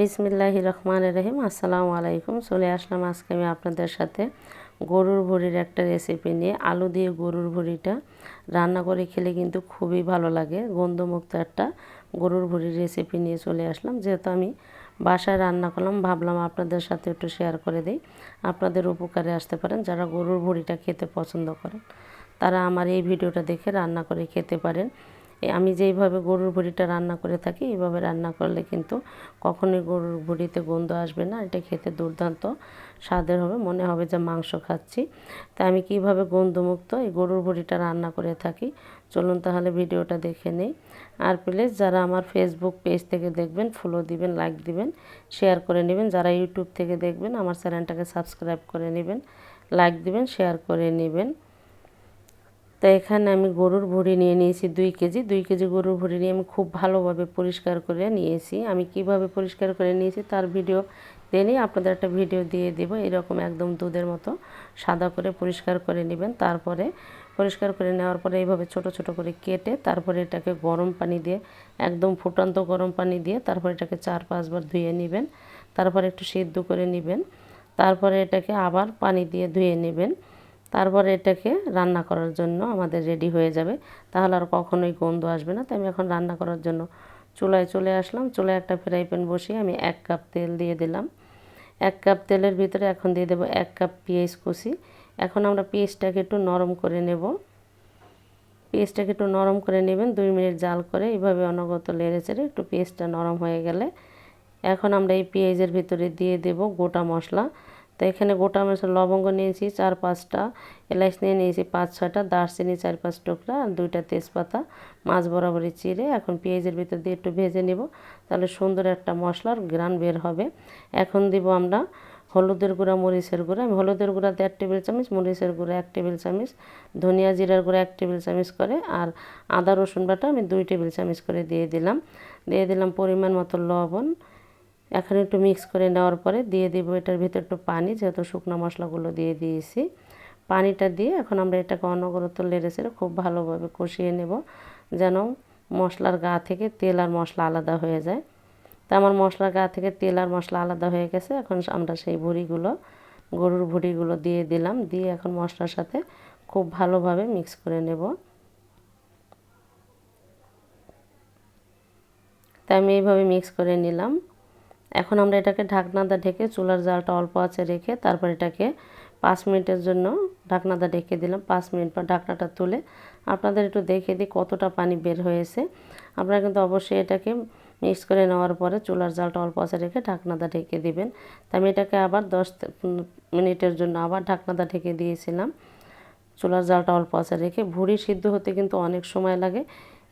বিসমিল্লাহ রহমান রহিম। আসসালামু আলাইকুম। চলে আসলাম আজকে আমি আপনাদের সাথে গরুর ভুড়ির একটা রেসিপি নিয়ে। আলু দিয়ে গরুর ভুড়িটা রান্না করে খেলে কিন্তু খুবই ভালো লাগে। গন্ধমুক্ত একটা গরুর ভুড়ির রেসিপি নিয়ে চলে আসলাম। যেহেতু আমি বাসায় রান্না করলাম, ভাবলাম আপনাদের সাথে একটু শেয়ার করে দিই। আপনাদের উপকারে আসতে পারেন। যারা গরুর ভুড়িটা খেতে পছন্দ করেন, তারা আমার এই ভিডিওটা দেখে রান্না করে খেতে পারেন। আমি যেইভাবে গরুর ভুড়িটা রান্না করে থাকি, এইভাবে রান্না করলে কিন্তু কখনোই গরুর ভুড়িতে গন্ধ আসবে না। এটা খেতে দুর্দান্ত, স্বাদের হবে, মনে হবে যে মাংস খাচ্ছি। তা আমি কীভাবে গন্ধমুক্ত এই গরুর ভুড়িটা রান্না করে থাকি, চলুন তাহলে ভিডিওটা দেখে নেই। আর প্লিজ যারা আমার ফেসবুক পেজ থেকে দেখবেন ফলো দিবেন লাইক দিবেন শেয়ার করে নেবেন। যারা ইউটিউব থেকে দেখবেন, আমার চ্যানেলটাকে সাবস্ক্রাইব করে নেবেন লাইক দিবেন শেয়ার করে নেবেন। তো এখানে আমি গরুর ভুঁড়ি নিয়ে নিয়েছি দুই কেজি। দুই কেজি গরুর ভুঁড়ি নিয়ে আমি খুব ভালোভাবে পরিষ্কার করে নিয়েছি। আমি কীভাবে পরিষ্কার করে নিয়েছি তার ভিডিও দিয়ে আপনাদের একটা ভিডিও দিয়ে দেবো। এরকম একদম দুধের মতো সাদা করে পরিষ্কার করে নেবেন। তারপরে পরিষ্কার করে নেওয়ার পরে এইভাবে ছোট ছোট করে কেটে তারপরে এটাকে গরম পানি দিয়ে, একদম ফুটন্ত গরম পানি দিয়ে তারপরে এটাকে চার পাঁচবার ধুয়ে নেবেন। তারপরে একটু সিদ্ধ করে নেবেন। তারপরে এটাকে আবার পানি দিয়ে ধুয়ে নেবেন। তারপরে এটাকে রান্না করার জন্য আমাদের রেডি হয়ে যাবে। তাহলে আর কখনোই গন্ধ আসবে না। তাই আমি এখন রান্না করার জন্য চুলায় চলে আসলাম। চুলায় একটা ফ্রাই প্যান বসিয়ে আমি এক কাপ তেল দিয়ে দিলাম। এক কাপ তেলের ভিতরে এখন দিয়ে দেবো এক কাপ পেঁয়াজ কুচি। এখন আমরা পেঁয়াজটাকে একটু নরম করে নেব। পেঁয়াজটাকে একটু নরম করে নেবেন। দুই মিনিট জাল করে এইভাবে অনগত লেড়ে চেড়ে একটু পেঁয়াজটা নরম হয়ে গেলে। এখন আমরা এই পেঁয়াজের ভিতরে দিয়ে দেব গোটা মশলা। তো এখানে গোটা মশলা লবঙ্গ নিয়েছি, চার পাঁচটা। এলাচ নিয়ে নিয়েছি পাঁচ ছটা দারচিনি চার, পাঁচ টুকরা আর দুইটা তেজপাতা, মাছ বরাবরই চিড়ে। এখন পেঁয়াজের ভিতর দিয়ে একটু ভেজে নেব। তাহলে সুন্দর একটা মশলার গ্রান বের হবে। এখন দিব আমরা হলুদের গুঁড়া, মরিচের গুঁড়া। আমি হলুদের গুঁড়া দেড় টেবিল চামচ, মরিচের গুঁড়া এক টেবিল চামচ, ধনিয়া জিরার গুঁড়া এক টেবিল চামচ করে, আর আদা রসুন বাটা আমি দুই টেবিল চামচ করে দিয়ে দিলাম। দিয়ে দিলাম পরিমাণ মতো লবণ। এখন একটু মিক্স করে নেওয়ার পরে দিয়ে দিব এটার ভিতরে একটু পানি, যেহেতু শুকনো মশলাগুলো দিয়ে দিয়েছি। পানিটা দিয়ে এখন আমরা এটাকে অনগরত লেড়ে খুব ভালোভাবে কষিয়ে নেব, যেন মশলার গা থেকে তেল আর মশলা আলাদা হয়ে যায়। তা আমার মশলার গা থেকে তেল আর মশলা আলাদা হয়ে গেছে, এখন আমরা সেই ভুড়িগুলো, গরুর ভুড়িগুলো দিয়ে দিলাম, দিয়ে এখন মশলার সাথে খুব ভালোভাবে মিক্স করে নেব। তা আমি এইভাবে মিক্স করে নিলাম। এখন আমরা এটাকে ঢাকনাদা ঢেকে চুলার জালটা অল্প আছে রেখে তারপর এটাকে পাঁচ মিনিটের জন্য ঢাকনাদা ঢেকে দিলাম। পাঁচ মিনিট পর ঢাকনাটা তুলে আপনাদের একটু দেখে দিই কতটা পানি বের হয়েছে। আপনারা কিন্তু অবশ্যই এটাকে মিক্স করে নেওয়ার পরে চুলার জালটা অল্প আছে রেখে ঢাকনাদা ঢেকে দিবেন। তা আমি এটাকে আবার দশ মিনিটের জন্য আবার ঢাকনাদা ঢেকে দিয়েছিলাম। চুলার জালটা অল্প আছে রেখে ভুড়ি সিদ্ধ হতে কিন্তু অনেক সময় লাগে।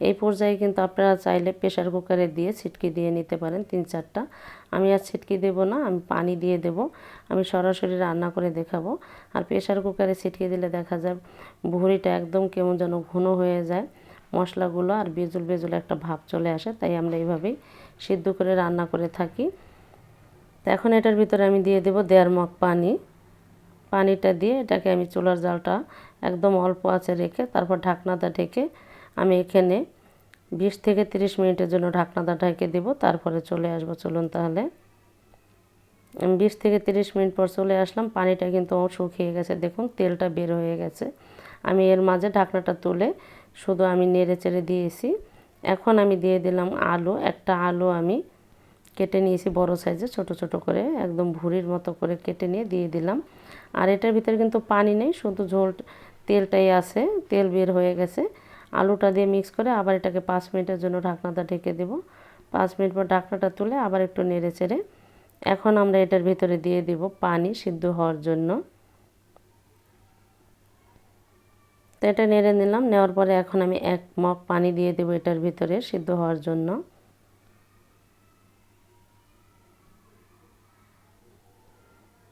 এই পর্যায়ে কিন্তু আপনারা চাইলে প্রেশার কুকারে দিয়ে ছিটকি দিয়ে নিতে পারেন তিন চারটা। আমি আর ছিটকি দেব না, আমি পানি দিয়ে দেব। আমি সরাসরি রান্না করে দেখাবো। আর প্রেশার কুকারে ছিটকে দিলে দেখা যায় ভুড়িটা একদম কেমন যেন ঘন হয়ে যায়, মশলাগুলো আর বেজুল বেজুল একটা ভাব চলে আসে, তাই আমরা এইভাবেই সিদ্ধ করে রান্না করে থাকি। এখন এটার ভিতরে আমি দিয়ে দেব দেড় মগ পানি। পানিটা দিয়ে এটাকে আমি চুলার জালটা একদম অল্প আছে রেখে তারপর ঢাকনাটা ঢেকে আমি এখানে বিশ থেকে তিরিশ মিনিটের জন্য ঢাকনাটা ঢেকে দেবো, তারপরে চলে আসব। চলুন তাহলে। বিশ থেকে তিরিশ মিনিট পর চলে আসলাম, পানিটা কিন্তু শুকিয়ে গেছে। দেখুন, তেলটা বের হয়ে গেছে। আমি এর মাঝে ঢাকনাটা তুলে শুধু আমি নেড়ে চেড়ে দিয়েছি। এখন আমি দিয়ে দিলাম আলু। একটা আলু আমি কেটে নিয়েছি বড় সাইজে, ছোট ছোট করে, একদম ভুড়ির মতো করে কেটে নিয়ে দিয়ে দিলাম। আর এটার ভিতরে কিন্তু পানি নেই, শুধু ঝোল, তেলটাই আছে, তেল বের হয়ে গেছে। আলুটা দিয়ে মিক্স করে আবার এটাকে পাঁচ মিনিটের জন্য ঢাকনাটা ঢেকে দেব। পাঁচ মিনিট পর ঢাকনাটা তুলে আবার একটু নেড়ে চেড়ে এখন আমরা এটার ভিতরে দিয়ে দিব পানি সিদ্ধ হওয়ার জন্য। তো এটা নেড়ে নিলাম, নেওয়ার পরে এখন আমি এক মগ পানি দিয়ে দেবো এটার ভিতরে সিদ্ধ হওয়ার জন্য।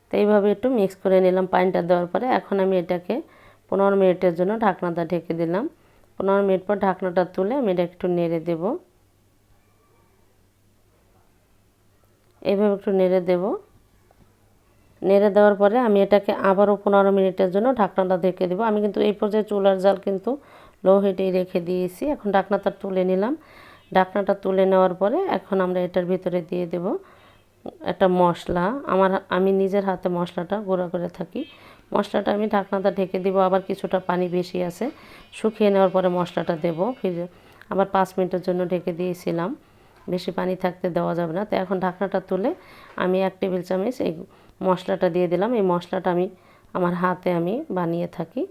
তো এইভাবে একটু মিক্স করে নিলাম পানিটা দেওয়ার পরে। এখন আমি এটাকে পনেরো মিনিটের জন্য ঢাকনাটা ঢেকে দিলাম। পনেরো মিনিট পর ঢাকনাটা তুলে আমি এটা একটু নেড়ে দেব। এইভাবে একটু নেড়ে দেব। নেড়ে দেওয়ার পরে আমি এটাকে আবারও পনেরো মিনিটের জন্য ঢাকনাটা ঢেকে দেবো। আমি কিন্তু এই পর্যায়ে চুলার জাল কিন্তু লো হিটেই রেখে দিয়েছি। এখন ঢাকনাটা তুলে নিলাম। ঢাকনাটা তুলে নেওয়ার পরে এখন আমরা এটার ভিতরে দিয়ে দেব। একটা মশলা, আমার আমি নিজের হাতে মশলাটা গুঁড়া করে থাকি। মশলাটা আমি ঢাকনাটা ঢেকে দিব, আবার কিছুটা পানি বেশি আছে, শুকিয়ে নেওয়ার পরে মশলাটা দেব। ফিরে আবার পাঁচ মিনিটের জন্য ঢেকে দিয়েছিলাম। বেশি পানি থাকতে দেওয়া যাবে না। তো এখন ঢাকনাটা তুলে আমি এক টেবিল চামচ এই মশলাটা দিয়ে দিলাম। এই মশলাটা আমি আমার হাতে আমি বানিয়ে থাকি।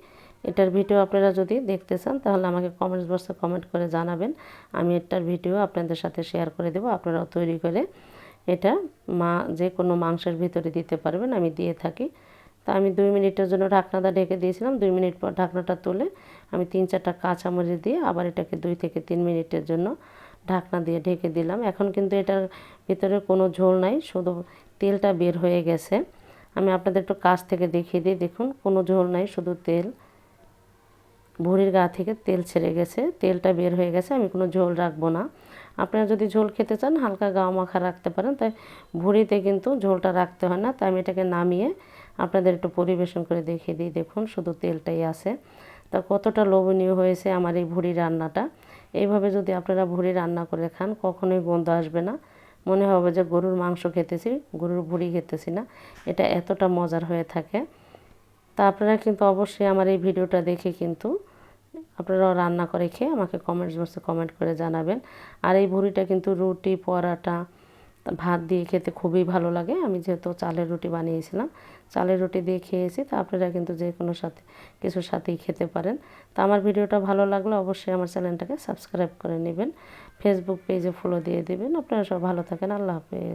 এটার ভিডিও আপনারা যদি দেখতে চান, তাহলে আমাকে কমেন্টস বক্সে কমেন্ট করে জানাবেন। আমি এটার ভিডিও আপনাদের সাথে শেয়ার করে দেবো। আপনারাও তৈরি করে এটা মা যে কোনো মাংসের ভিতরে দিতে পারবেন, আমি দিয়ে থাকি। তা আমি দুই মিনিটের জন্য ঢাকনাটা ঢেকে দিয়েছিলাম। দুই মিনিট পর ঢাকনাটা তুলে আমি তিন চারটা কাঁচামরিচ দিয়ে আবার এটাকে দুই থেকে তিন মিনিটের জন্য ঢাকনা দিয়ে ঢেকে দিলাম। এখন কিন্তু এটার ভিতরে কোনো ঝোল নাই, শুধু তেলটা বের হয়ে গেছে। আমি আপনাদের একটু কাছ থেকে দেখিয়ে দিই, দেখুন, কোনো ঝোল নাই, শুধু তেল। ভুঁড়ির গা থেকে তেল ছেড়ে গেছে, তেলটা বের হয়ে গেছে, আমি কোনো ঝোল রাখব না। আপনারা যদি ঝোল খেতে চান, হালকা গা মাখা রাখতে পারেন। তাই ভুঁড়িতে কিন্তু ঝোলটা রাখতে হয় না। তাই আমি এটাকে নামিয়ে আপনাদের একটু পরিবেশন করে দেখিয়ে দিই। দেখুন, শুধু তেলটাই আছে। তা কতটা লোভনীয় হয়েছে আমার এই ভুঁড়ি রান্নাটা। এইভাবে যদি আপনারা ভুঁড়ি রান্না করে খান, কখনোই গন্ধ আসবে না। মনে হবে যে গরুর মাংস খেতেছি, গরুর ভুঁড়ি খেতেছি না। এটা এতটা মজার হয়ে থাকে। তা আপনারা কিন্তু অবশ্যই আমার এই ভিডিওটা দেখে কিন্তু আপনারাও রান্না করে খেয়ে আমাকে কমেন্টস বক্সে কমেন্ট করে জানাবেন। আর এই ভুড়িটা কিন্তু রুটি, পরাটা, ভাত দিয়ে খেতে খুবই ভালো লাগে। আমি যেহেতু চালের রুটি বানিয়েছিলাম, চালের রুটি দিয়ে খেয়েছি, তা আপনারা কিন্তু যে কোনো সাথে, কিছুর সাথেই খেতে পারেন। তা আমার ভিডিওটা ভালো লাগলে অবশ্যই আমার চ্যানেলটাকে সাবস্ক্রাইব করে নেবেন। ফেসবুক পেজে ফলো দিয়ে দেবেন। আপনারা সব ভালো থাকেন। আল্লাহ হাফেজ।